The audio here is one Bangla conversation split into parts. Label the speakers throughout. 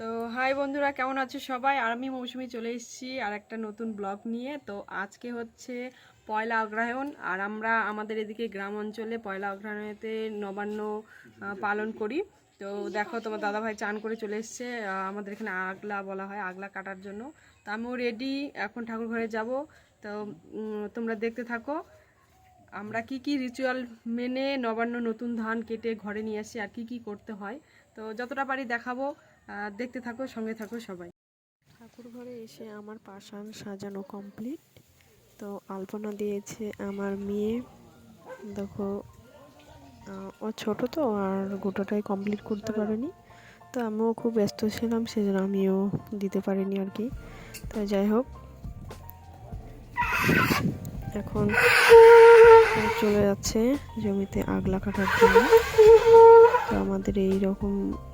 Speaker 1: তো হাই বন্ধুরা, কেমন আছো সবাই? আর আমি মৌসুমি চলে এসেছি আর একটা নতুন ব্লগ নিয়ে। তো আজকে হচ্ছে পয়লা অগ্রহায়ণ, আর আমরা আমাদের এদিকে গ্রাম অঞ্চলে পয়লা অগ্রহায়ণেতে নবান্ন পালন করি। তো দেখো, তোমার দাদাভাই চান করে চলে এসছে আমাদের এখানে আগলা বলা হয়, আগলা কাটার জন্য। তো আমিও রেডি এখন ঠাকুর ঘরে যাব। তো তোমরা দেখতে থাকো, আমরা কি কি রিচুয়াল মেনে নবান্ন নতুন ধান কেটে ঘরে নিয়ে আসি, আর কি কি করতে হয়। তো যতটা পারি দেখাবো। আহ, দেখতে থাকো সঙ্গে থাকো সবাই।
Speaker 2: ঠাকুর ঘরে এসে আমার পাশান সাজানো কমপ্লিট তো আলপনা দিয়েছে আমার মেয়ে। দেখো ও ছোট তো আর গোটাটাই কমপ্লিট করতে পারেনি। তো আমিও খুব ব্যস্ত ছিলাম সেজন্য আমিও দিতে পারিনি আর কি। তো যাই হোক এখন চলে যাচ্ছে জমিতে আগলা কাটার জন্য। তো আমাদের এই রকম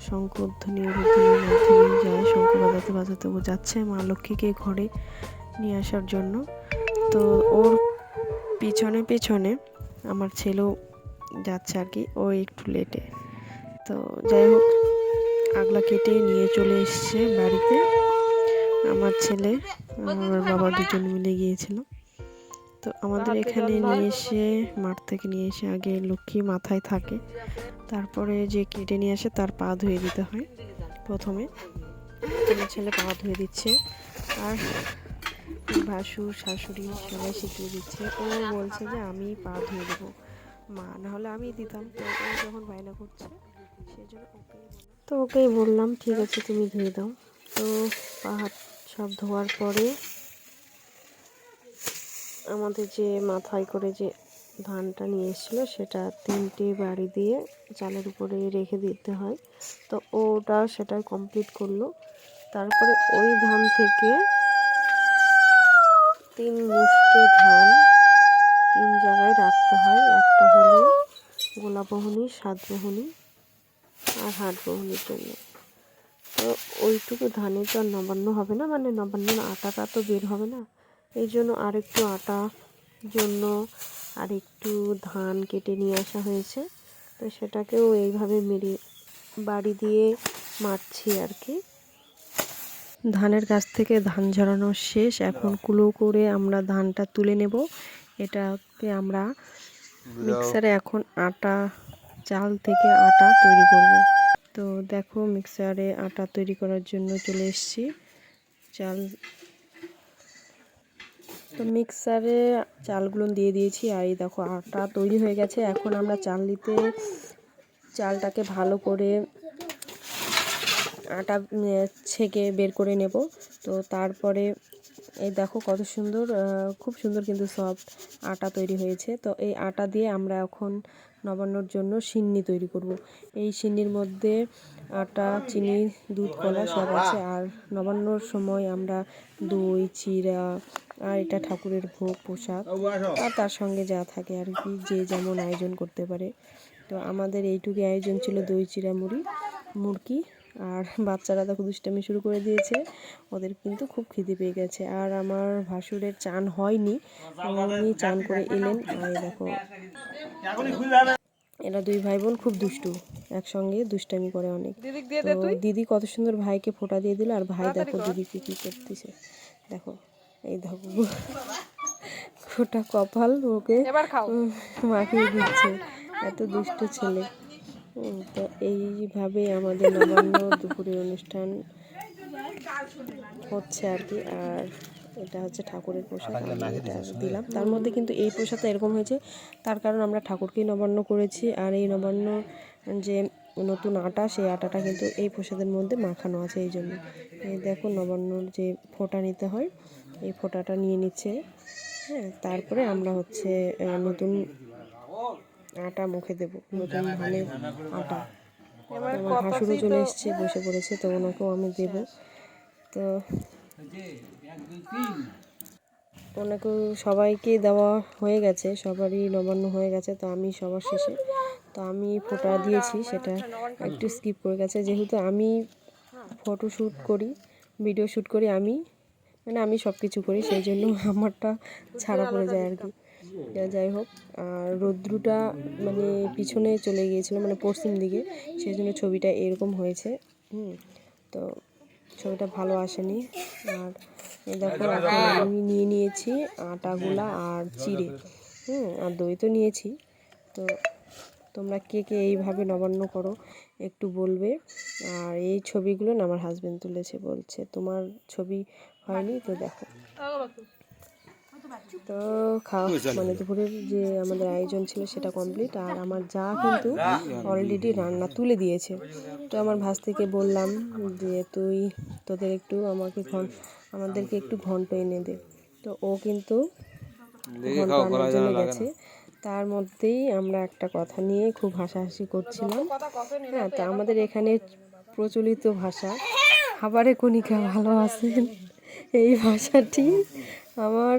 Speaker 2: শঙ্করধ্বনি উলুধ্বনির মাধ্যমে বাজাতে বাজাতে ও যাচ্ছে মা লক্ষ্মীকে ঘরে নিয়ে আসার জন্য, তো ওর পিছনে পিছনে আমার ছেলেও যাচ্ছে আর কি, ও একটু লেটে। তো যাই হোক, আগলা কেটে নিয়ে চলে এসছে বাড়িতে। আমার ছেলে, আমার বাবা দুজন মিলে গিয়েছিল। তো আমাদের এখানে নিয়ে এসে মাঠ থেকে নিয়ে এসে আগে লক্ষ্মী মাথায় থাকে। তারপরে যে কেটে নিয়ে আসে তার পা ধুয়ে দিতে হয় প্রথমে। আমার ছেলে পা ধুয়ে দিচ্ছে। আর ভাসুর শাশুড়ি সবাই শিখিয়ে দিচ্ছে। ও বলছে যে আমি পা ধুয়ে দেবো। মা না হলে আমি দিতাম। তো ও যখন বায়না করছে সেই জন্য ওকেই তো ওকেই বললাম ঠিক আছে তুমি ধুয়ে দাও। তো পা হাত সব ধোয়ার পরে আমাদের যে মাথায় করে যে ধানটা নিয়ে এসেছিল, সেটা তিনটে বাড়ি দিয়ে চালের উপরে রেখে দিতে হয়। তো ওটা সেটা কমপ্লিট করল। তারপরে ওই ধান থেকে তিন মুষ্ট ধান তিন জায়গায় রাখতে হয়। একটা হলো গোলাপোহনি সাতবোহনি আর হাটবোহনির জন্য। তো ওইটুকু ধানের তো আর নবান্ন হবে না মানে নবান্নর আটাটা তো বের হবে না। এই জন্য আরেকটু আটা জন্য আর একটু ধান কেটে নিয়ে আসা হয়েছে। তো সেটাকেও এইভাবে মেরে বাড়ি দিয়ে মারছি আর কি। ধানের গাছ থেকে ধান ঝরানো শেষ। এখন কুলো করে আমরা ধানটা তুলে নেব। এটাকে আমরা মিক্সারে এখন আটা, চাল থেকে আটা তৈরি করব। তো দেখো মিক্সারে আটা তৈরি করার জন্য চলে এসেছি। চাল তো মিক্সারে চালগুলো দিয়ে দিয়েছি আর এই দেখো আটা তৈরি হয়ে গেছে। এখন আমরা চাল দিতে চালটাকে ভালো করে আটা ছেঁকে বের করে নেব। তো তারপরে এই দেখো কত সুন্দর খুব সুন্দর কিন্তু সফট আটা তৈরি হয়েছে। তো এই আটা দিয়ে আমরা এখন নবান্নর জন্য সিন্নি তৈরি করব। এই সিন্নির মধ্যে আটা, চিনি, দুধ, কলা সব আছে। আর নবান্নর সময় আমরা দই চিড়া আর এটা ঠাকুরের ভোগ প্রসাদ। আর তার সঙ্গে যা থাকে আর কি যে যেমন আয়োজন করতে পারে। তো আমাদের এইটুকু আয়োজন ছিল দই চিড়া মুড়ি মুরকি আর বাচ্চারা দেখো দুষ্টামি শুরু করে দিয়েছে। ওদের কিন্তু খুব খিদে পেয়ে গেছে। আর আমার ভাসুরের চান হয়নি। উনি চান করে এলেন। আর দেখো এরা দুই ভাই বোন খুব দুষ্টু। একসঙ্গে দুষ্টামি করে অনেক। তো দিদি কত সুন্দর ভাইকে ফোঁটা দিয়ে দিল। আর ভাই দেখো দিদিকে কি করতেছে। দেখো। এই দেখো ফোটা কপাল ওকে
Speaker 1: এবার খাও।
Speaker 2: মাখিয়ে দিচ্ছে। এত দুষ্ট ছেলে। তো এইভাবে আমাদের নবান্ন দুপুরের অনুষ্ঠান হচ্ছে আর কি। আর এটা হচ্ছে ঠাকুরের প্রসাদ। আমি এটা দিলাম। তার মধ্যে কিন্তু এই প্রসাদটা এরকম হয়েছে। তার কারণ আমরা ঠাকুরকেই নবান্ন করেছি। আর এই নবান্ন যে নতুন আটা সেই আটাটা কিন্তু এই প্রসাদের মধ্যে মাখানো আছে। এই জন্য। এই দেখো নবান্নর যে ফোঁটা নিতে হয়। এই ফোঁটাটা নিয়ে নিচ্ছে। হ্যাঁ তারপরে আমরা হচ্ছে নতুন আটা মুখে দেব। নতুন ধানের আটা। আমার ভাসুরও চলে এসছে বসে পড়েছে তো ওনাকেও আমি দেব। তো ওনাকেও সবাইকে দেওয়া হয়ে গেছে সবারই নবান্ন হয়ে গেছে তো আমি সবার শেষে। তো আমি ফোটা দিয়েছি সেটা একটু স্কিপ করে গেছে। যেহেতু আমি ফটো শ্যুট করি ভিডিও শ্যুট করি আমি মানে আমি সব কিছু করি সেই জন্য আমারটা ছাড়া পড়ে যায় আর কি। যা- যাই হোক আর রৌদ্রটা মানে পিছনে চলে গিয়েছিল মানে পশ্চিম দিকে সেই জন্য ছবিটা এরকম হয়েছে হুম। তো ছবিটা ভালো আসেনি। আর দেখো এখন আমি নিয়ে নিয়েছি আটাগুলা আর চিড়ে হুম আর দই তো নিয়েছি। তো তোমরা কে কে এইভাবে নবান্ন করো একটু বলবে। আর এই ছবিগুলো না আমার হাজব্যান্ড তুলেছে বলছে। তোমার ছবি হয়নি তো দেখো। তো খাওয়া মানে দুপুরের যে আমাদের আয়োজন ছিল সেটা কমপ্লিট আর আমার যা কিন্তু অলরেডি রান্না তুলে দিয়েছে। তো আমার ভাস থেকে বললাম যে তুই তোদের একটু আমাকে ঘন আমাদেরকে একটু ঘন্ট এনে দে। তো ও কিন্তু ঘন্ট আনার জন্য গেছে। তার মধ্যেই আমরা একটা কথা নিয়ে খুব হাসাহাসি করছিলাম। হ্যাঁ তো আমাদের এখানে প্রচলিত ভাষা খাবারে কণিকা ভালো আছেন এই ভাষাটি আমার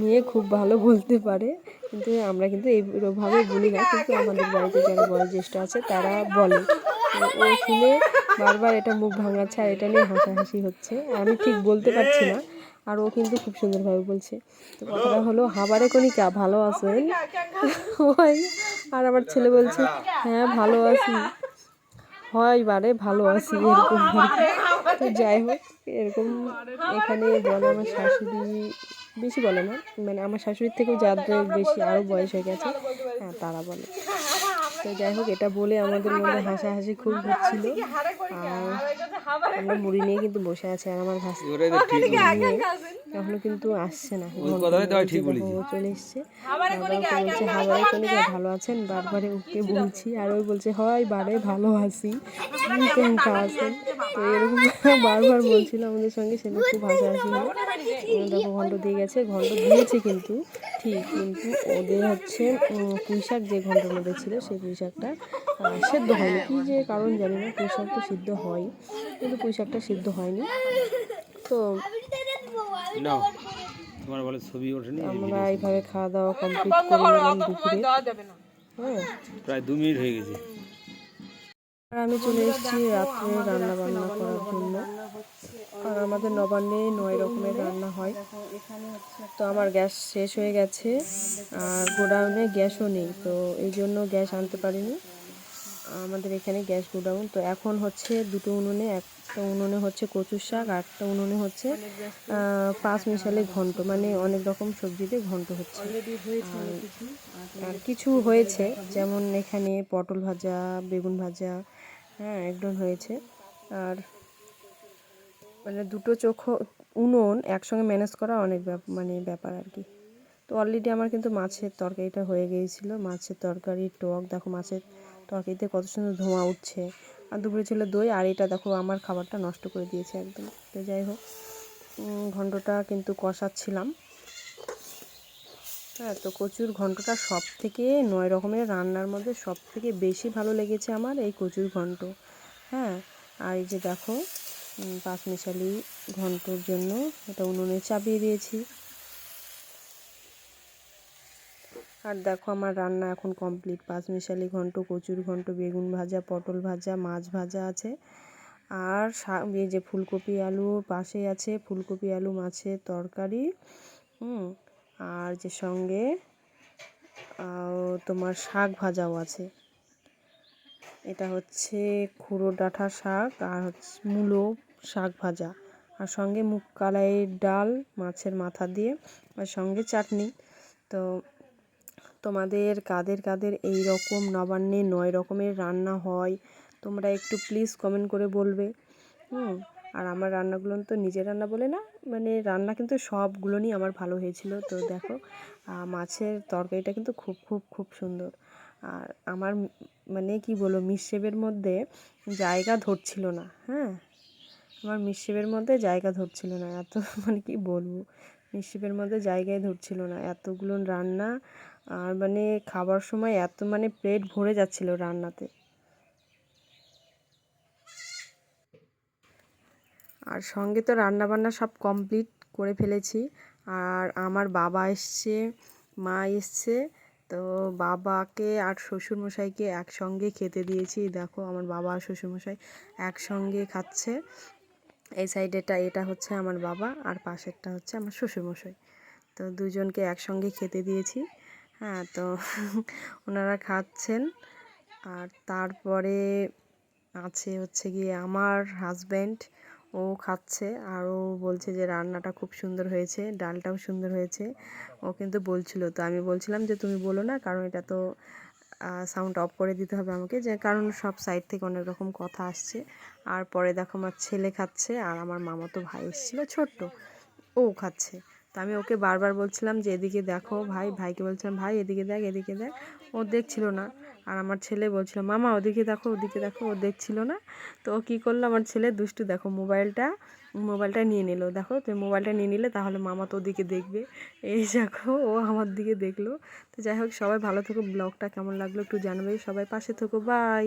Speaker 2: মেয়ে খুব ভালো বলতে পারে, কিন্তু আমরা কিন্তু এইভাবে বলি না, কিন্তু আমাদের বাড়িতে যারা বয়োজ্যেষ্ঠ আছে তারা বলে। ও শুনে বারবার এটা মুখ ভাঙাচ্ছে আর এটা নিয়ে হাসাহাসি হচ্ছে। আমি ঠিক বলতে পারছি না, আর ও কিন্তু খুব সুন্দরভাবে বলছে। তো কথাটা হলো, হাবারে কণিকা, ভালো আছেন? ওই আর আমার ছেলে বলছে হ্যাঁ ভালো আছি। হয় বারে, ভালো আছি, এরকম। তো যাই হোক এরকম এখানে বলে আমার শাশুড়ি বেশি বলে না মানে আমার শাশুড়ির থেকেও যাদের বেশি আরও বয়স হয়ে গেছে হ্যাঁ তারা বলে। তো যাই হোক এটা বলে আমাদের মধ্যে হাসাহাসি খুব হচ্ছিল। আর আমরা মুড়ি নিয়ে কিন্তু বসে আছি আর আমার ভাস নিয়ে এখনও কিন্তু আসছে না। চলে এসছে। আবার ওকে বলছে হাবারে ভালো আছেন? বারবারে ওকে বলছি। আর ওই বলছে হয় বারে ভালো আছি। কেমন আছেন তো এরকম বারবার বলছিল আমাদের সঙ্গে সেটা খুব হয় উম, দেখো ঘন্ট দিয়ে গেছে ঘন্ট দিয়েছে কিন্তু ঠিক কিন্তু ওদের হচ্ছে উম, পুঁই শাক যে ঘন্টের মধ্যে ছিল সেই পুঁই শাকটা আহ, সেদ্ধ হয়নি। কী যে কারণ জানি না পুঁই শাক তো সিদ্ধ হয়। কিন্তু পুঁই শাকটা সিদ্ধ হয়নি। তো
Speaker 3: তোমার বলে ছবি ওঠেনি
Speaker 2: আমরা এইভাবে খাওয়া দাওয়া কমপ্লিট করে নিলাম দুপুরে। হ্যাঁ।
Speaker 3: প্রায় দু মিনিট হয়ে গেছে।
Speaker 2: আর আমি চলে এসেছি রাত্রে রান্না বান্না করার জন্য। আর আমাদের নবান্নে নয় রকমের রান্না হয়। তো আমার গ্যাস শেষ হয়ে গেছে। আর গোডাউনে গ্যাসও নেই তো এই জন্য গ্যাস আনতে পারিনি। আমাদের এখানে গ্যাস গোডাউন। তো এখন হচ্ছে দুটো উনুনে, একটা উনুনে হচ্ছে কচুর শাক একটা উনুনে হচ্ছে পাঁচ মিশালে ঘন্ট। মানে অনেক রকম সবজিতে ঘন্ট হচ্ছে। আর- কিছু হয়েছে, যেমন এখানে পটল ভাজা, বেগুন ভাজা হ্যাঁ একদম হয়েছে। আর মানে দুটো চোখ উনুন একসঙ্গে ম্যানেজ করা অনেক মানে ব্যাপার আর কি। তো অলরেডি আমার কিন্তু মাছের তরকারিটা হয়ে গিয়েছিল। মাছের তরকারি, টক, দেখো মাছের তরকারিতে কত সুন্দর ধোঁয়া উঠছে। আর দুপুরে ছিল দই, আর এটা দেখো আমার খাবারটা নষ্ট করে দিয়েছে একদম। তো যাই হোক ঘন্টটা কিন্তু কষাচ্ছিলাম। হ্যাঁ তো কচুর ঘন্টটা সব থেকে নয় রকমের রান্নার মধ্যে সব থেকে বেশি ভালো লেগেছে আমার এই কচুর ঘন্ট হ্যাঁ আর এই যে দেখো পাঁচমিশালি ঘন্টর জন্য এটা উনুনে চাপিয়ে দিয়েছি। আর দেখো আমার রান্না এখন কমপ্লিট পাঁচমিশালি ঘন্ট, কচুর ঘন্ট, বেগুন ভাজা, পটল ভাজা, মাছ ভাজা আছে। আর এই যে ফুলকপি আলু পাশে আছে, ফুলকপি আলু মাছের তরকারি, হুম। আর যে সঙ্গে তোমার শাক ভাজাও আছে। এটা হচ্ছে খুঁড়ো ডাঁটা শাক আর হচ্ছে মূলো শাক ভাজা। আর সঙ্গে মুগ কালাইয়ের ডাল মাছের মাথা দিয়ে, আর সঙ্গে চাটনি। তো তোমাদের কাদের কাদের এই রকম নবান্নে নয় রকমের রান্না হয়, তোমরা একটু প্লিজ কমেন্ট করে বলবে। হুম, আর আমার রান্নাগুলো তো নিজের রান্না বলে না মানে রান্না কিন্তু সবগুলো নিয়ে আমার ভালো হয়েছিল। তো দেখো মাছের তরকারিটা কিন্তু খুব খুব খুব সুন্দর। আর আমার মানে কি বলব মিসশেপের মধ্যে জায়গা ধরছিল না হ্যাঁ? আমার মিসশেপের মধ্যে জায়গা ধরছিল না, এত মানে কি বলব? মিসশেপের মধ্যে জায়গায় ধরছিল না, এতগুলো রান্না আর মানে খাবার সময় এত মানে প্লেট ভরে যাচ্ছিল রান্নাতে। আর সঙ্গে তো রান্না বান্না সব কমপ্লিট করে ফেলেছি। আর আমার বাবা এসছে, মা এসছে, তো বাবাকে আর শ্বশুরমশাইকে একসঙ্গে খেতে দিয়েছি। দেখো আমার বাবা আর শ্বশুরমশাই একসঙ্গে খাচ্ছে। এই সাইডেটা এটা হচ্ছে আমার বাবা আর পাশেরটা হচ্ছে আমার শ্বশুরমশাই। তো দুজনকে একসঙ্গে খেতে দিয়েছি। হ্যাঁ তো ওনারা খাচ্ছেন। আর তারপরে আছে হচ্ছে গিয়ে আমার হাজব্যান্ড ও খাচ্ছে। আর ও বলছে যে রান্নাটা খুব সুন্দর হয়েছে, ডালটাও সুন্দর হয়েছে। ও কিন্তু বলছিল, তো আমি বলছিলাম যে তুমি বলো না, কারণ এটা তো সাউন্ড অফ করে দিতে হবে আমাকে, যে কারণ সব সাইড থেকে অনেক রকম কথা আসছে। আর পরে দেখো আমার ছেলে খাচ্ছে, আর আমার মামাতো ভাই এসেছিল ছোট্ট, ও খাচ্ছে। তো আমি ওকে বারবার বলছিলাম যে, এদিকে দেখো ভাই, ভাইকে বলছিলাম, ভাই, এদিকে দেখ এদিকে দেখ। ও দেখছিল না। আর আমার ছেলে বলছিল, মামা, ওদিকে দেখো ওদিকে দেখো। ও দেখছিল না। তো ও কী করল? আমার ছেলে দুষ্টু, দেখো, মোবাইলটা মোবাইলটা নিয়ে নিল। দেখো তো মোবাইলটা নিয়ে নিলে তাহলে মামা তো ওদিকে দেখবে। এই দেখো, ও আমার দিকে দেখল। তো যাই হোক, সবাই ভালো থেকো। ব্লগটা কেমন লাগল একটু জানাবে। সবাই পাশে থেকো। বাই।